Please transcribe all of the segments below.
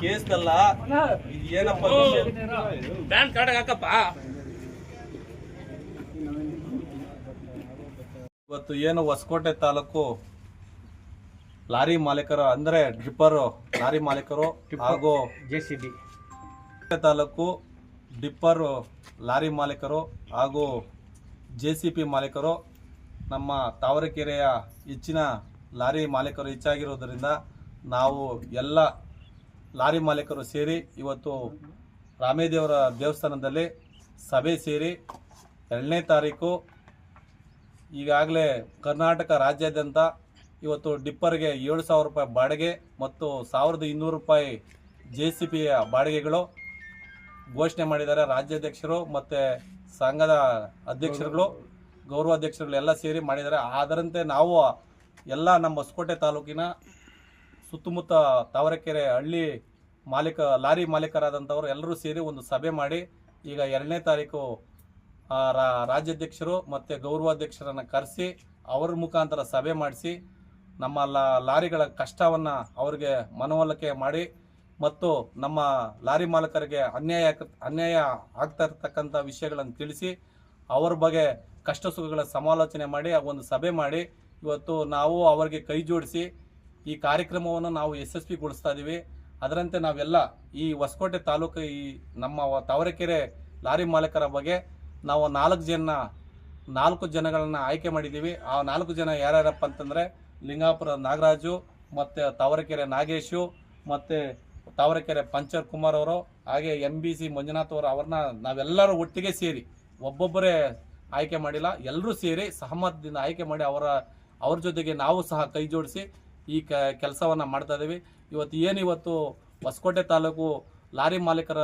ಕೇಸ್ದಲ್ಲ? ಇದು ಏನಪ್ಪ? Pan card ಹಾಕಪ್ಪ. ಇವತ್ತು ಏನು ಹೊಸಕೋಟೆ ತಾಲೂಕು ಲಾರಿ ಮಾಲೀಕರು ಅಂದ್ರೆ ಡಿಪ್ಪರ್ ಲಾರಿ ಮಾಲೀಕರು ಹಾಗೂ ಜೆ ಸಿ ಬಿ. ತಾಲೂಕು ಡಿಪ್ಪರ್ ಲಾರಿ ಮಾಲೀಕರು ಹಾಗೂ ಜೆ ಸಿ ಪಿ ಮಾಲೀಕರು ನಮ್ಮ ತಾವರೆಕೆರೆಯ ಹೆಚ್ಚಿನ ಲಾರಿ ಮಾಲೀಕರು ಹೆಚ್ಚಾಗಿರೋದರಿಂದ ನಾವು ಎಲ್ಲ ಲಾರಿ ಮಾಲೀಕರು ಸೇರಿ ಇವತ್ತು ರಾಮೇದೇವರ ದೇವಸ್ಥಾನದಲ್ಲಿ ಸಭೆ ಸೇರಿ ಎರಡನೇ ತಾರೀಕು, ಈಗಾಗಲೇ ಕರ್ನಾಟಕ ರಾಜ್ಯಾದ್ಯಂತ ಇವತ್ತು ಡಿಪ್ಪರ್ಗೆ ಏಳು ಸಾವಿರ ರೂಪಾಯಿ ಬಾಡಿಗೆ ಮತ್ತು ಸಾವಿರದ ಇನ್ನೂರು ರೂಪಾಯಿ ಜೆ ಸಿ ಪಿಯ ಬಾಡಿಗೆಗಳು ಘೋಷಣೆ ಮಾಡಿದ್ದಾರೆ ರಾಜ್ಯಾಧ್ಯಕ್ಷರು ಮತ್ತು ಸಂಘದ ಅಧ್ಯಕ್ಷರುಗಳು ಗೌರವಾಧ್ಯಕ್ಷರುಗಳು ಎಲ್ಲ ಸೇರಿ ಮಾಡಿದ್ದಾರೆ. ಅದರಂತೆ ನಾವು ಎಲ್ಲ ನಮ್ಮ ಹೊಸಕೋಟೆ ತಾಲೂಕಿನ ಸುತ್ತಮುತ್ತ ತಾವರೆಕೆರೆ ಹಳ್ಳಿ ಮಾಲೀಕ, ಲಾರಿ ಮಾಲೀಕರಾದಂಥವರು ಎಲ್ಲರೂ ಸೇರಿ ಒಂದು ಸಭೆ ಮಾಡಿ ಈಗ ಎರಡನೇ ತಾರೀಕು ರಾಜ್ಯಾಧ್ಯಕ್ಷರು ಮತ್ತು ಗೌರವಾಧ್ಯಕ್ಷರನ್ನು ಕರೆಸಿ ಅವರ ಮುಖಾಂತರ ಸಭೆ ಮಾಡಿಸಿ ನಮ್ಮ ಲಾರಿಗಳ ಕಷ್ಟವನ್ನು ಅವರಿಗೆ ಮನವೊಲಿಕೆ ಮಾಡಿ ಮತ್ತು ನಮ್ಮ ಲಾರಿ ಮಾಲೀಕರಿಗೆ ಅನ್ಯಾಯ ಅನ್ಯಾಯ ಆಗ್ತಾ ಇರತಕ್ಕಂಥ ವಿಷಯಗಳನ್ನು ತಿಳಿಸಿ ಅವ್ರ ಬಗ್ಗೆ ಕಷ್ಟ ಸುಖಗಳ ಸಮಾಲೋಚನೆ ಮಾಡಿ ಒಂದು ಸಭೆ ಮಾಡಿ ಇವತ್ತು ನಾವು ಅವರಿಗೆ ಕೈ ಜೋಡಿಸಿ ಈ ಕಾರ್ಯಕ್ರಮವನ್ನು ನಾವು ಯಶಸ್ವಿಗೊಳಿಸ್ತಾ ಇದ್ದೀವಿ ಅದರಂತೆ ನಾವೆಲ್ಲ ಈ ಹೊಸಕೋಟೆ ತಾಲೂಕು ಈ ನಮ್ಮ ತಾವರೆಕೆರೆ ಲಾರಿ ಮಾಲೀಕರ ಬಗ್ಗೆ ನಾವು ನಾಲ್ಕು ಜನ, ನಾಲ್ಕು ಜನಗಳನ್ನ ಆಯ್ಕೆ ಮಾಡಿದ್ದೀವಿ ಆ ನಾಲ್ಕು ಜನ ಯಾರ್ಯಾರಪ್ಪ ಅಂತಂದರೆ ಲಿಂಗಾಪುರ ನಾಗರಾಜು, ಮತ್ತು ತಾವರೆಕೆರೆ ನಾಗೇಶು, ಮತ್ತು ತಾವರೆಕೆರೆ ಪಂಚರ್ ಕುಮಾರ್ ಅವರು, ಹಾಗೆ ಎಂ ಬಿ ಸಿ ಮಂಜುನಾಥ್ ಅವರು ಅವ್ರನ್ನ ನಾವೆಲ್ಲರೂ ಒಟ್ಟಿಗೆ ಸೇರಿ ಒಬ್ಬೊಬ್ಬರೇ ಆಯ್ಕೆ ಮಾಡಿಲ್ಲ. ಎಲ್ಲರೂ ಸೇರಿ ಸಹಮತದಿಂದ ಆಯ್ಕೆ ಮಾಡಿ ಅವರ, ಅವ್ರ ಜೊತೆಗೆ ನಾವು ಸಹ ಕೈ ಜೋಡಿಸಿ ಈ ಕ ಕೆಲಸವನ್ನು ಮಾಡ್ತಾ ಇದ್ದೀವಿ. ಇವತ್ತು ಏನು ಇವತ್ತು ಹೊಸಕೋಟೆ ತಾಲೂಕು ಲಾರಿ ಮಾಲೀಕರ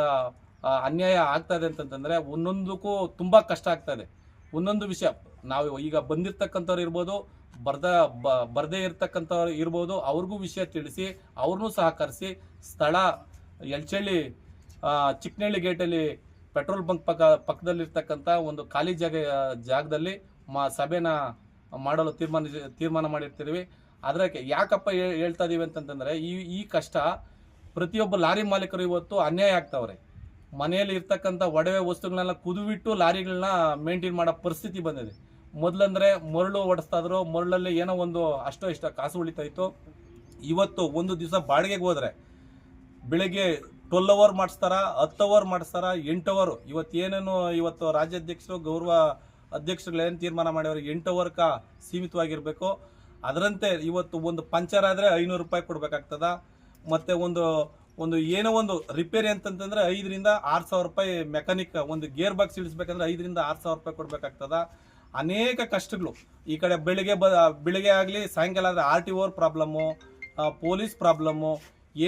ಅನ್ಯಾಯ ಆಗ್ತಾ ಇದೆ ಅಂತಂತಂದರೆ ಒಂದೊಂದಕ್ಕೂ ತುಂಬ ಕಷ್ಟ ಆಗ್ತಾಯಿದೆ ಒಂದೊಂದು ವಿಷಯ ನಾವು ಈಗ ಬಂದಿರ್ತಕ್ಕಂಥವ್ರು ಇರ್ಬೋದು ಬರ್ದ ಬರದೇ ಇರ್ತಕ್ಕಂಥವ್ರು ಇರ್ಬೋದು ಅವ್ರಿಗೂ ವಿಷಯ ತಿಳಿಸಿ ಅವ್ರನ್ನೂ ಸಹಕರಿಸಿ ಸ್ಥಳ ಎಲ್ಚಳ್ಳಿ ಆ, ಚಿಕ್ಕನಹಳ್ಳಿ ಗೇಟಲ್ಲಿ ಪೆಟ್ರೋಲ್ ಬಂಕ್ ಪಕ್ಕ ಪಕ್ಕದಲ್ಲಿರ್ತಕ್ಕಂಥ ಒಂದು ಖಾಲಿ ಜಾಗ ಜಾಗದಲ್ಲಿ ಮ ಸಭೆನ ಮಾಡಲು ತೀರ್ಮಾನ ತೀರ್ಮಾನ ಮಾಡಿರ್ತೀವಿ ಅದಕ್ಕೆ ಯಾಕಪ್ಪ ಹೇಳ್ತಾ ಇದೀವಿ ಅಂತಂತಂದರೆ ಈ ಈ ಕಷ್ಟ ಪ್ರತಿಯೊಬ್ಬ ಲಾರಿ ಮಾಲೀಕರು ಇವತ್ತು ಅನ್ಯಾಯ ಆಗ್ತಾವ್ರೆ. ಮನೆಯಲ್ಲಿ ಇರ್ತಕ್ಕಂಥ ಒಡವೆ ವಸ್ತುಗಳನ್ನೆಲ್ಲ ಕುದುಬಿಟ್ಟು ಲಾರಿಗಳನ್ನ ಮೇಂಟೈನ್ ಮಾಡೋ ಪರಿಸ್ಥಿತಿ ಬಂದಿದೆ. ಮೊದ್ಲಂದ್ರೆ ಮರಳು ಓಡಿಸ್ತಾ ಇದ್ರು, ಮರಳಲ್ಲಿ ಏನೋ ಒಂದು ಅಷ್ಟೋ ಇಷ್ಟ ಕಾಸು ಉಳಿತಾ ಇತ್ತು ಇವತ್ತು ಒಂದು ದಿವಸ ಬಾಡಿಗೆಗೆ ಹೋದರೆ ಬೆಳಿಗ್ಗೆ ಟ್ವೆಲ್ ಅವರ್ ಮಾಡಿಸ್ತಾರ, ಹತ್ತು ಅವರ್ ಮಾಡಿಸ್ತಾರ, ಎಂಟು ಅವರ್ ಇವತ್ತು ಏನೇನು ಇವತ್ತು ರಾಜ್ಯಾಧ್ಯಕ್ಷರು, ಗೌರವ ಅಧ್ಯಕ್ಷರುಗಳು ಏನು ತೀರ್ಮಾನ ಮಾಡ್ಯಾರ ಎಂಟು ಅವರ್ಕ ಸೀಮಿತವಾಗಿರಬೇಕು. ಅದರಂತೆ ಇವತ್ತು ಒಂದು ಪಂಚರ್ ಆದರೆ ಐನೂರು ರೂಪಾಯಿ ಕೊಡ್ಬೇಕಾಗ್ತದ. ಮತ್ತೆ ಒಂದು ಒಂದು ಏನೋ ಒಂದು ರಿಪೇರಿ ಅಂತಂತಂದ್ರೆ ಐದರಿಂದ ಆರು ಸಾವಿರ ರೂಪಾಯಿ ಮೆಕ್ಯಾನಿಕ್ ಒಂದು ಗೇರ್ ಬಾಕ್ಸ್ ಇಳಿಸ್ಬೇಕಂದ್ರೆ ಐದರಿಂದ ಆರು ಸಾವಿರ ರೂಪಾಯಿ ಕೊಡ್ಬೇಕಾಗ್ತದ. ಅನೇಕ ಕಷ್ಟಗಳು. ಈ ಕಡೆ ಬೆಳಿಗ್ಗೆ ಬ, ಬೆಳಿಗ್ಗೆ ಆಗಲಿ ಸಾಯಂಕಾಲ ಆದರೆ R T O problem police problem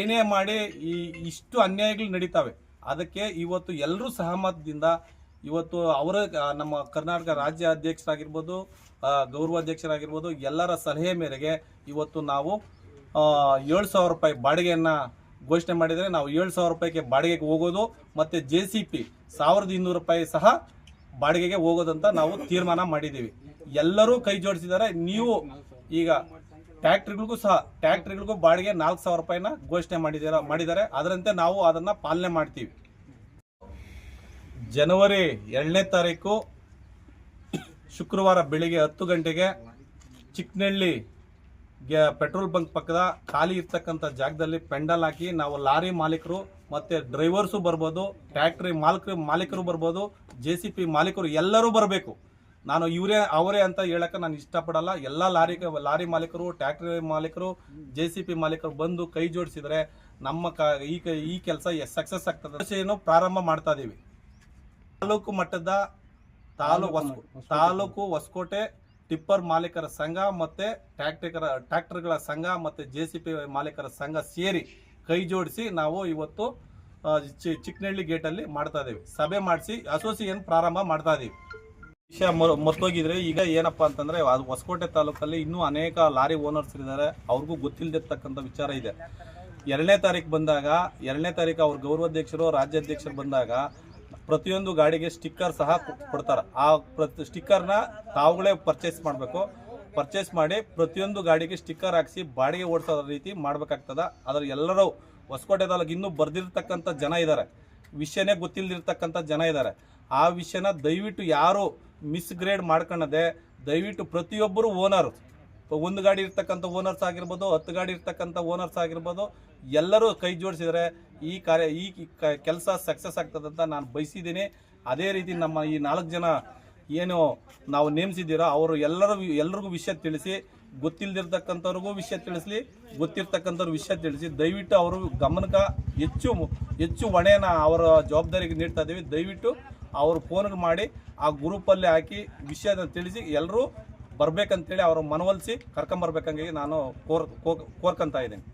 ಏನೇ ಮಾಡಿ ಈ, ಇಷ್ಟು ಅನ್ಯಾಯಗಳು ನಡೀತಾವೆ. ಅದಕ್ಕೆ ಇವತ್ತು ಎಲ್ಲರೂ ಸಹಮತದಿಂದ, ಇವತ್ತು ಅವರ ನಮ್ಮ ಕರ್ನಾಟಕ ರಾಜ್ಯ ಅಧ್ಯಕ್ಷರಾಗಿರ್ಬೋದು ಗೌರವಾಧ್ಯಕ್ಷರಾಗಿರ್ಬೋದು, ಎಲ್ಲರ ಸಲಹೆ ಮೇರೆಗೆ ಇವತ್ತು ನಾವು ಏಳು ಸಾವಿರ ರೂಪಾಯಿ ಬಾಡಿಗೆಯನ್ನು ಘೋಷಣೆ ಮಾಡಿದರೆ ನಾವು ಏಳು ಸಾವಿರ ರೂಪಾಯಿಗೆ ಬಾಡಿಗೆಗೆ ಹೋಗೋದು ಮತ್ತು ಜೆ ಸಿ ಪಿ ಸಾವಿರದ ಇನ್ನೂರು ರೂಪಾಯಿ ಸಹ ಬಾಡಿಗೆಗೆ ಹೋಗೋದಂತ ನಾವು ತೀರ್ಮಾನ ಮಾಡಿದ್ದೀವಿ. ಎಲ್ಲರೂ ಕೈ ಜೋಡಿಸಿದ್ದಾರೆ. ನೀವು ಈಗ ಟ್ಯಾಕ್ಟ್ರಿಗಳಿಗೂ ಸಹ, ಟ್ಯಾಕ್ಟ್ರಿಗಳಿಗೂ ಬಾಡಿಗೆ ನಾಲ್ಕು ಸಾವಿರ ರೂಪಾಯಿನ ಘೋಷಣೆ ಮಾಡಿದಾರ ಮಾಡಿದ್ದಾರೆ. ಅದರಂತೆ ನಾವು ಅದನ್ನು ಪಾಲನೆ ಮಾಡ್ತೀವಿ. ಜನವರಿ ಎರಡನೇ ತಾರೀಕು ಶುಕ್ರವಾರ ಬೆಳಿಗ್ಗೆ ಹತ್ತು ಗಂಟೆಗೆ ಚಿಕ್ಕನಹಳ್ಳಿ ಗೆ- ಪೆಟ್ರೋಲ್ ಬಂಕ್ ಪಕ್ಕದ ಖಾಲಿ ಇರ್ತಕ್ಕಂಥ ಜಾಗದಲ್ಲಿ ಪೆಂಡಲ್ ಹಾಕಿ ನಾವು ಲಾರಿ ಮಾಲೀಕರು ಮತ್ತೆ ಡ್ರೈವರ್ಸು ಬರ್ಬೋದು ಟ್ಯಾಕ್ಟ್ರಿ ಮಾಲೀಕರು ಮಾಲೀಕರು ಬರ್ಬೋದು, ಜೆ ಸಿ ಪಿ ಮಾಲೀಕರು ಎಲ್ಲರೂ ಬರಬೇಕು. ನಾನು ಇವರೇ, ಅವರೇ ಅಂತ ಹೇಳಕ್ಕೆ ನಾನು ಇಷ್ಟಪಡಲ್ಲ. ಎಲ್ಲ ಲಾರಿ ಲಾರಿ ಮಾಲೀಕರು ಟ್ಯಾಕ್ಟ್ರಿ ಮಾಲೀಕರು, ಜೆ ಸಿ ಪಿ ಮಾಲೀಕರು ಬಂದು ಕೈ ಜೋಡಿಸಿದರೆ ನಮ್ಮ ಕ, ಈ ಈ ಕೆಲಸ ಸಕ್ಸಸ್ ಆಗ್ತದೆ. ಏನು ಪ್ರಾರಂಭ ಮಾಡ್ತಾ ಇದ್ದೀವಿ ತಾಲೂಕು ಮಟ್ಟದ ತಾಲೂಕು ತಾಲೂಕು ಹೊಸಕೋಟೆ. ಟಿಪ್ಪರ್ ಮಾಲೀಕರ ಸಂಘ ಮತ್ತೆ ಟ್ಯಾಕ್ಟಿಕರ ಟ್ರ್ಯಾಕ್ಟರ್ಗಳ ಸಂಘ ಮತ್ತೆ ಜೆ ಸಿ ಪಿ ಮಾಲೀಕರ ಸಂಘ ಸೇರಿ ಕೈ ಜೋಡಿಸಿ ನಾವು ಇವತ್ತು ಚಿಕ್ಕನಹಳ್ಳಿ ಗೇಟಲ್ಲಿ ಮಾಡ್ತಾ ಇದ್ದೀವಿ ಸಭೆ ಮಾಡಿಸಿ ಅಸೋಸಿಯೇಷನ್ ಪ್ರಾರಂಭ ಮಾಡ್ತಾ ಇದೀವಿ. ವಿಷಯ ಮರ್- ಮರ್ತೋಗಿದ್ರೆ ಈಗ ಏನಪ್ಪಾ ಅಂತಂದ್ರೆ ಅದು ಹೊಸಕೋಟೆ ತಾಲೂಕಲ್ಲಿ ಇನ್ನೂ ಅನೇಕ ಲಾರಿ ಓನರ್ಸ್ ಇದ್ದಾರೆ. ಅವ್ರಿಗೂ ಗೊತ್ತಿಲ್ಲದಿರ್ತಕ್ಕಂಥ ವಿಚಾರ ಇದೆ. ಎರಡನೇ ತಾರೀಕು ಬಂದಾಗ ಎರಡನೇ ತಾರೀಕು ಅವ್ರ ಗೌರವಾಧ್ಯಕ್ಷರು ರಾಜ್ಯಾಧ್ಯಕ್ಷರು ಬಂದಾಗ ಪ್ರತಿಯೊಂದು ಗಾಡಿಗೆ ಸ್ಟಿಕ್ಕರ್ ಸಹ ಕೊಡ್ತಾರೆ. ಆ ಪ್ರತಿ ಸ್ಟಿಕ್ಕರ್ನ ತಾವುಗಳೇ ಪರ್ಚೇಸ್ ಮಾಡಬೇಕು. ಪರ್ಚೇಸ್ ಮಾಡಿ ಪ್ರತಿಯೊಂದು ಗಾಡಿಗೆ ಸ್ಟಿಕ್ಕರ್ ಹಾಕಿಸಿ ಬಾಡಿಗೆ ಓಡಿಸೋ ರೀತಿ ಮಾಡಬೇಕಾಗ್ತದೆ. ಆದರೆ ಎಲ್ಲರೂ ಹೊಸಕೋಟೆ ತಾಲೂಕು ಇನ್ನೂ ಬರೆದಿರ್ತಕ್ಕಂಥ ಜನ ಇದ್ದಾರೆ ವಿಷಯನೇ ಗೊತ್ತಿಲ್ಲದಿರ್ತಕ್ಕಂಥ ಜನ ಇದ್ದಾರೆ ಆ ವಿಷಯನ ದಯವಿಟ್ಟು ಯಾರು ಮಿಸ್ಗ್ರೇಡ್ ಮಾಡ್ಕೊಳ್ಳದೆ ದಯವಿಟ್ಟು ಪ್ರತಿಯೊಬ್ಬರು ಓನರು ಒಂದು ಗಾಡಿ ಇರ್ತಕ್ಕಂಥ ಓನರ್ಸ್ ಆಗಿರ್ಬೋದು, ಹತ್ತು ಗಾಡಿ ಇರ್ತಕ್ಕಂಥ ಓನರ್ಸ್ ಆಗಿರ್ಬೋದು, ಎಲ್ಲರೂ ಕೈ ಜೋಡಿಸಿದರೆ ಈ ಕಾರ್ಯ, ಈ ಕೆಲಸ ಸಕ್ಸಸ್ ಆಗ್ತದಂತ ನಾನು ಬಯಸಿದ್ದೀನಿ. ಅದೇ ರೀತಿ ನಮ್ಮ ಈ ನಾಲ್ಕು ಜನ ಏನು ನಾವು ನೇಮಿಸಿದ್ದೀರೋ, ಅವರು ಎಲ್ಲರೂ, ಎಲ್ರಿಗೂ ವಿಷಯ ತಿಳಿಸಿ ಗೊತ್ತಿಲ್ಲದಿರ್ತಕ್ಕಂಥವ್ರಿಗೂ ವಿಷಯ ತಿಳಿಸಲಿ ಗೊತ್ತಿರ್ತಕ್ಕಂಥವ್ರು ವಿಷಯ ತಿಳಿಸಿ, ದಯವಿಟ್ಟು ಅವರು ಗಮನಕ್ಕೆ ಹೆಚ್ಚು ಹೆಚ್ಚು ಹೊಣೆನ ಅವರ ಜವಾಬ್ದಾರಿಗೆ ನೀಡ್ತಾ ಇದ್ದೀವಿ ದಯವಿಟ್ಟು ಅವರು ಫೋನ್ಗೆ ಮಾಡಿ ಆ ಗ್ರೂಪಲ್ಲಿ ಹಾಕಿ ವಿಷಯನ ತಿಳಿಸಿ ಎಲ್ಲರೂ ಬರ್ಬೇಕಂತೇಳಿ ಅವರು ಮನವೊಲಿಸಿ ಕರ್ಕೊಂಬರ್ಬೇಕಂಗಾಗಿ ನಾನು ಕೋರ್ ಕೋರ್ಕಂತ ಇದ್ದೀನಿ.